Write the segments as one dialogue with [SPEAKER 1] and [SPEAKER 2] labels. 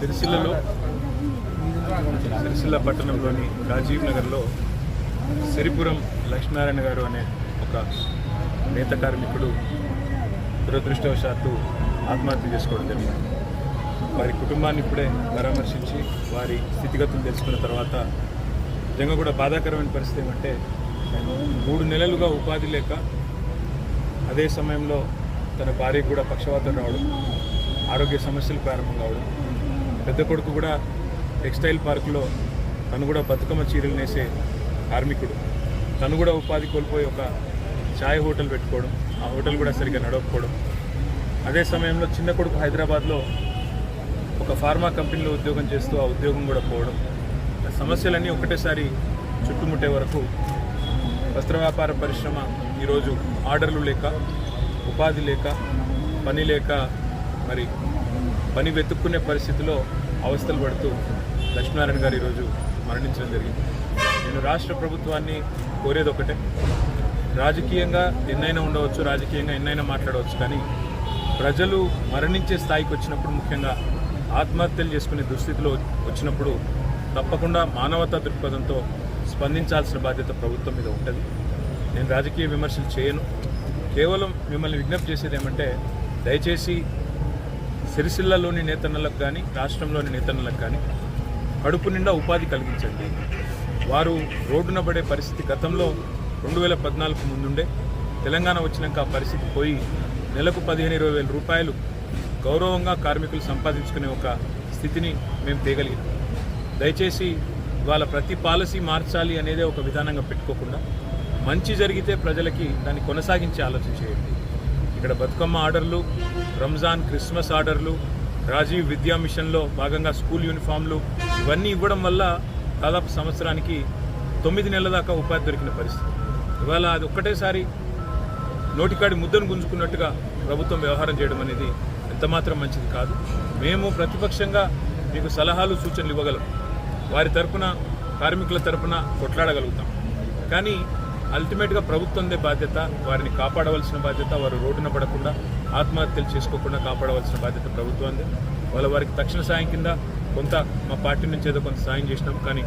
[SPEAKER 1] సిరిసిల్లలో సిరిసిల్ల పట్టణంలోని రాజీవ్ నగర్లో సిరిపురం లక్ష్మీనారాయణ గారు అనే ఒక నేత కార్మికుడు దురదృష్టవశాత్తు ఆత్మహత్య చేసుకోవడం జరిగింది. వారి కుటుంబాన్ని ఇప్పుడే పరామర్శించి వారి స్థితిగతులు తెలుసుకున్న తర్వాత నిజంగా కూడా బాధాకరమైన పరిస్థితి ఏమంటే మూడు నెలలుగా ఉపాధి లేక అదే సమయంలో తన భార్యకు కూడా పక్షవాతం రావడం ఆరోగ్య సమస్యలు ప్రారంభం కావడం పెద్ద కొడుకు కూడా టెక్స్టైల్ పార్కులో తను కూడా బతుకమ్మ చీరలు నేసే కార్మికుడు. తను కూడా ఉపాధి కోల్పోయి ఒక ఛాయ్ హోటల్ పెట్టుకోవడం ఆ హోటల్ కూడా సరిగ్గా నడవకపోవడం. అదే సమయంలో చిన్న కొడుకు హైదరాబాద్లో ఒక ఫార్మా కంపెనీలో ఉద్యోగం చేస్తూ ఆ ఉద్యోగం కూడా పోవడం. సమస్యలన్నీ ఒకటేసారి చుట్టుముట్టే వరకు వస్త్ర వ్యాపార పరిశ్రమ ఈరోజు ఆర్డర్లు లేక ఉపాధి లేక పని లేక మరి పని వెతుక్కునే పరిస్థితిలో అవస్థలు పడుతూ లక్ష్మీనారాయణ గారు ఈరోజు మరణించడం జరిగింది. నేను రాష్ట్ర ప్రభుత్వాన్ని కోరేది ఒకటే. రాజకీయంగా ఎన్నైనా ఉండవచ్చు రాజకీయంగా ఎన్నైనా మాట్లాడవచ్చు కానీ ప్రజలు మరణించే స్థాయికి వచ్చినప్పుడు ముఖ్యంగా ఆత్మహత్యలు చేసుకునే దుస్థితిలో వచ్చినప్పుడు తప్పకుండా మానవతా దృక్పథంతో స్పందించాల్సిన బాధ్యత ప్రభుత్వం మీద ఉంటుంది. నేను రాజకీయ విమర్శలు చేయను. కేవలం మిమ్మల్ని విజ్ఞప్తి చేసేది ఏమంటే దయచేసి సిరిసిల్లలోని నేతన్నలకు కానీ రాష్ట్రంలోని నేతన్నలకు కానీ కడుపు నిండా ఉపాధి కలిగించండి వారు రోడ్డున పడే పరిస్థితి గతంలో రెండు వేల పద్నాలుగు ముందుండే. తెలంగాణ వచ్చినాక ఆ పరిస్థితి పోయి నెలకు పదిహేను ఇరవై వేల రూపాయలు గౌరవంగా కార్మికులు సంపాదించుకునే ఒక స్థితిని మేము తేగలిగినాం. దయచేసి ఇవాళ ప్రతి పాలసీ మార్చాలి అనేదే ఒక విధానంగా పెట్టుకోకుండా మంచి జరిగితే ప్రజలకి దాన్ని కొనసాగించే ఆలోచన చేయండి. ఇక్కడ బతుకమ్మ ఆర్డర్లు రంజాన్ క్రిస్మస్ ఆర్డర్లు రాజీవ్ విద్యా మిషన్లో భాగంగా స్కూల్ యూనిఫామ్లు ఇవన్నీ ఇవ్వడం వల్ల దాదాపు సంవత్సరానికి తొమ్మిది నెలల దాకా ఉపాధి దొరికిన పరిస్థితి. ఇవాళ అది ఒక్కటేసారి నోటికాడి ముద్దను గుంజుకున్నట్టుగా ప్రభుత్వం వ్యవహారం చేయడం అనేది ఎంతమాత్రం మంచిది కాదు. మేము ప్రతిపక్షంగా మీకు సలహాలు సూచనలు ఇవ్వగలం. వారి తరపున కార్మికుల తరపున కొట్లాడగలుగుతాం. కానీ అల్టిమేట్గా ప్రభుత్వందే బాధ్యత వారిని కాపాడవలసిన బాధ్యత వారు రోడ్డున పడకుండా ఆత్మహత్యలు చేసుకోకుండా కాపాడవలసిన బాధ్యత ప్రభుత్వందే. వాళ్ళ వారికి తక్షణ సాయం కింద కొంత మా పార్టీ నుంచి ఏదో కొంత సాయం చేసినాం. కానీ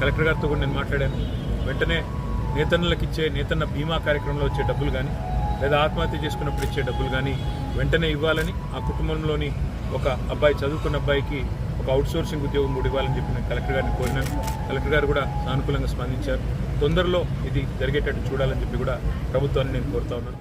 [SPEAKER 1] కలెక్టర్ గారితో కూడా నేను మాట్లాడాను. వెంటనే నేతన్నలకు ఇచ్చే నేతన్న బీమా కార్యక్రమంలో వచ్చే డబ్బులు కానీ లేదా ఆత్మహత్య చేసుకున్నప్పుడు ఇచ్చే డబ్బులు కానీ వెంటనే ఇవ్వాలని ఆ కుటుంబంలోని ఒక అబ్బాయి చదువుకున్న అబ్బాయికి ఒక అవుట్సోర్సింగ్ ఉద్యోగం కూడా ఇవ్వాలని చెప్పి నేను కలెక్టర్ గారిని కోరినాను కలెక్టర్ గారు కూడా సానుకూలంగా స్పందించారు. తొందరలో ఇది జరిగేటట్టు చూడాలని చెప్పి కూడా ప్రభుత్వాన్ని నేను కోరుతా ఉన్నాను.